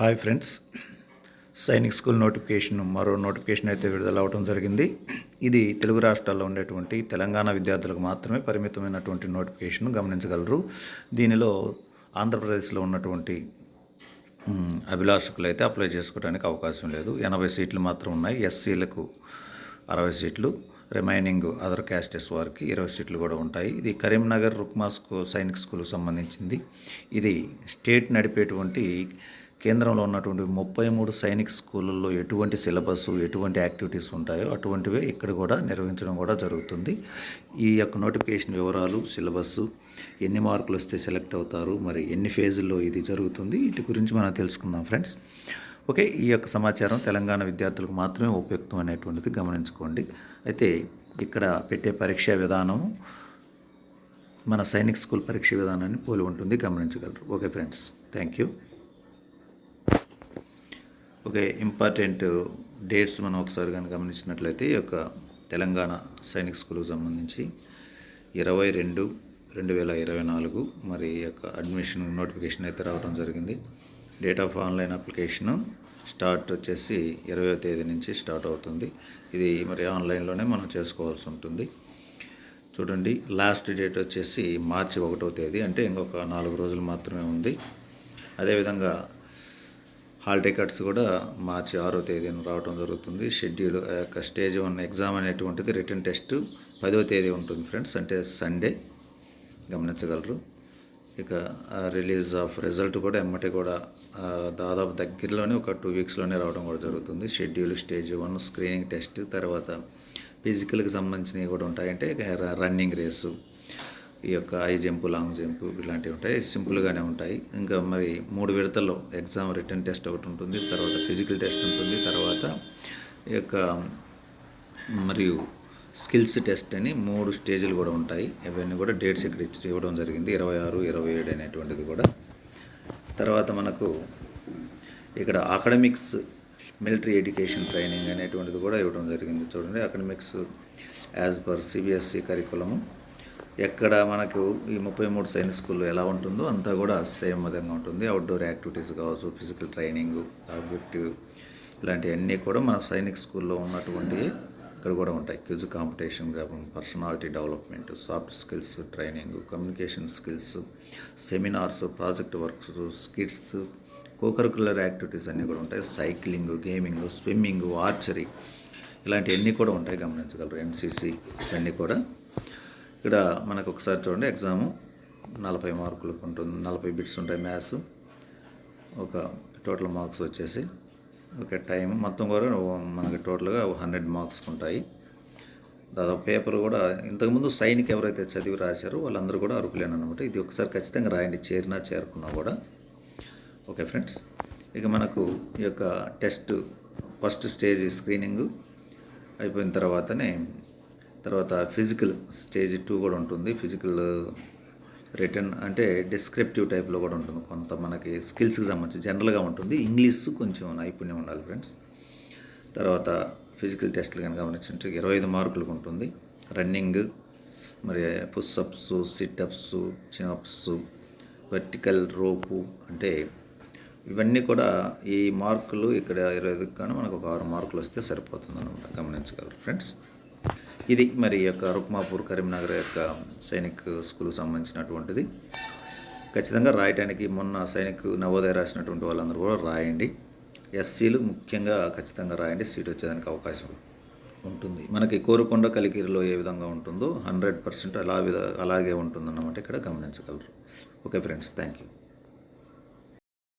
Hi friends. Sainik school notification మరో notification అయితే విడుదల అవడం జరిగింది. ఇది తెలుగు రాష్ట్రాల్లో ఉండేటువంటి తెలంగాణ విద్యార్థులకు మాత్రమే పరిమితమైనటువంటి నోటిఫికేషన్ గమనించగలరు. దీనిలో ఆంధ్రప్రదేశ్లో ఉన్నటువంటి అభిలాషకులు అయితే అప్లై చేసుకోవడానికి అవకాశం లేదు. ఎనభై సీట్లు మాత్రం ఉన్నాయి. ఎస్సీలకు అరవై సీట్లు రిమైనింగ్ అదర్ క్యాస్టెస్ వారికి ఇరవై సీట్లు కూడా ఉంటాయి. ఇది కరీంనగర్ రుక్మా స్కూ సైనిక్ స్కూల్కి సంబంధించింది. ఇది స్టేట్ నడిపేటువంటి కేంద్రంలో ఉన్నటువంటి ముప్పై మూడు సైనిక్ స్కూళ్ళల్లో ఎటువంటి సిలబస్ ఎటువంటి యాక్టివిటీస్ ఉంటాయో అటువంటివే ఇక్కడ కూడా నిర్వహించడం కూడా జరుగుతుంది. ఈ యొక్క నోటిఫికేషన్ వివరాలు సిలబస్ ఎన్ని మార్కులు వస్తే సెలెక్ట్ అవుతారు మరి ఎన్ని ఫేజుల్లో ఇది జరుగుతుంది వీటి గురించి మనం తెలుసుకుందాం ఫ్రెండ్స్. ఓకే ఈ యొక్క సమాచారం తెలంగాణ విద్యార్థులకు మాత్రమే ఉపయుక్తం అనేటువంటిది గమనించుకోండి. అయితే ఇక్కడ పెట్టే పరీక్షా విధానం మన సైనిక్ స్కూల్ పరీక్ష విధానాన్ని పోలి ఉంటుంది గమనించగలరు. Okay friends thank you. ఒక ఇంపార్టెంట్ డేట్స్ మనం ఒకసారి కానీ గమనించినట్లయితే ఈ యొక్క తెలంగాణ సైనిక్ స్కూల్కి సంబంధించి ఇరవై రెండు రెండు వేల ఇరవై నాలుగు మరి ఈ యొక్క అడ్మిషన్ నోటిఫికేషన్ అయితే రావడం జరిగింది. Date of online application start వచ్చేసి ఇరవై తేదీ నుంచి స్టార్ట్ అవుతుంది. ఇది మరి ఆన్లైన్లోనే మనం చేసుకోవాల్సి ఉంటుంది. చూడండి లాస్ట్ డేట్ వచ్చేసి మార్చి ఒకటో తేదీ అంటే ఇంకొక నాలుగు రోజులు మాత్రమే ఉంది. అదేవిధంగా హాల్ టికెట్స్ కూడా మార్చి ఆరో తేదీన రావడం జరుగుతుంది. షెడ్యూల్ యొక్క స్టేజ్ వన్ ఎగ్జామ్ అనేటువంటిది రిటర్న్ టెస్ట్ పదో తేదీ ఉంటుంది ఫ్రెండ్స్. అంటే సండే. గమనించగలరు. ఇక రిలీజ్ ఆఫ్ రిజల్ట్ కూడా ఎమ్మటి కూడా దాదాపు దగ్గరలోనే ఒక టూ వీక్స్లోనే రావడం కూడా జరుగుతుంది. Schedule stage one screening test తర్వాత ఫిజికల్కి సంబంధించినవి కూడా ఉంటాయంటే రన్నింగ్ రేసు ఈ యొక్క హై జంపు లాంగ్ జంపు ఇలాంటివి ఉంటాయి. సింపుల్గానే ఉంటాయి. ఇంకా మరి మూడు విడతల్లో ఎగ్జామ్ రిటర్న్ టెస్ట్ ఒకటి ఉంటుంది తర్వాత ఫిజికల్ టెస్ట్ ఉంటుంది తర్వాత ఈ యొక్క మరియు స్కిల్స్ టెస్ట్ అని మూడు స్టేజ్లు కూడా ఉంటాయి. ఇవన్నీ కూడా డేట్స్ ఇక్కడ ఇవ్వడం జరిగింది. ఇరవై ఆరు ఇరవై ఏడు అనేటువంటిది కూడా. తర్వాత మనకు ఇక్కడ అకాడమిక్స్ మిలిటరీ ఎడ్యుకేషన్ ట్రైనింగ్ అనేటువంటిది కూడా ఇవ్వడం జరిగింది. చూడండి academics as per CBSE curriculum. ఎక్కడ మనకు ఈ ముప్పై మూడు సైనిక్ స్కూల్లో ఎలా ఉంటుందో అంతా కూడా సేమ్ విధంగా ఉంటుంది. అవుట్డోర్ యాక్టివిటీస్ కావచ్చు ఫిజికల్ ట్రైనింగ్ ఆబ్జెక్టివ్ ఇలాంటివన్నీ కూడా మన సైనిక్ స్కూల్లో ఉన్నటువంటి ఇక్కడ కూడా ఉంటాయి. Quiz competition personality development soft skills training communication skills seminars project works skits cocurricular activities అన్నీ కూడా ఉంటాయి. సైక్లింగ్ గేమింగ్ స్విమ్మింగ్ ఆర్చరీ ఇలాంటివన్నీ కూడా ఉంటాయి. గమనించగలరు. ఎన్సీసీ ఇవన్నీ కూడా ఇక్కడ మనకు ఒకసారి చూడండి ఎగ్జాము. నలభై మార్కులకు ఉంటుంది నలభై బిట్స్ ఉంటాయి మ్యాథ్స్. ఒక టోటల్ మార్క్స్ వచ్చేసి ఒక టైం మొత్తం కూడా మనకి టోటల్గా హండ్రెడ్ మార్క్స్ ఉంటాయి. దాదాపు పేపర్ కూడా ఇంతకుముందు సైన్ ఎవరైతే చదివి రాశారో వాళ్ళందరూ కూడా అర్హులేనమాట ఇది ఒకసారి ఖచ్చితంగా రాయండి చేరినా చేరుకున్నా కూడా. Okay friends. ఇక మనకు ఈ యొక్క టెస్ట్ ఫస్ట్ స్టేజ్ స్క్రీనింగ్ అయిపోయిన తర్వాతనే తర్వాత ఫిజికల్ స్టేజ్ టూ కూడా ఉంటుంది. ఫిజికల్ రిటర్న్ అంటే డిస్క్రిప్టివ్ టైప్లో కూడా ఉంటుంది. కొంత మనకి స్కిల్స్కి సంబంధించి జనరల్గా ఉంటుంది. ఇంగ్లీష్ కొంచెం నైపుణ్యం ఉండాలి ఫ్రెండ్స్. తర్వాత ఫిజికల్ టెస్ట్లు కనుక గమనించుంటే ఇరవై ఐదు మార్కులకు ఉంటుంది. రన్నింగ్ మరి pushups situps chinups vertical rope అంటే ఇవన్నీ కూడా ఈ మార్కులు ఇక్కడ ఇరవై ఐదుకు కానీ మనకు ఒక ఆరు మార్కులు వస్తే సరిపోతుంది అనమాట గమనించగలరు ఫ్రెండ్స్. ఇది మరి యొక్క రుక్మాపూర్ కరీంనగర్ యొక్క సైనిక్ స్కూల్కి సంబంధించినటువంటిది. ఖచ్చితంగా రాయటానికి మొన్న సైనిక్ నవోదయ రాసినటువంటి వాళ్ళందరూ కూడా రాయండి. ఎస్సీలు ముఖ్యంగా ఖచ్చితంగా రాయండి. సీట్ వచ్చేదానికి అవకాశం ఉంటుంది. మనకి కోరుకొండ కలికిరిలో ఏ విధంగా ఉంటుందో హండ్రెడ్ పర్సెంట్ అలా విధ అలాగే ఉంటుందన్నమాట. ఇక్కడ గమనించగలరు. Okay friends thank you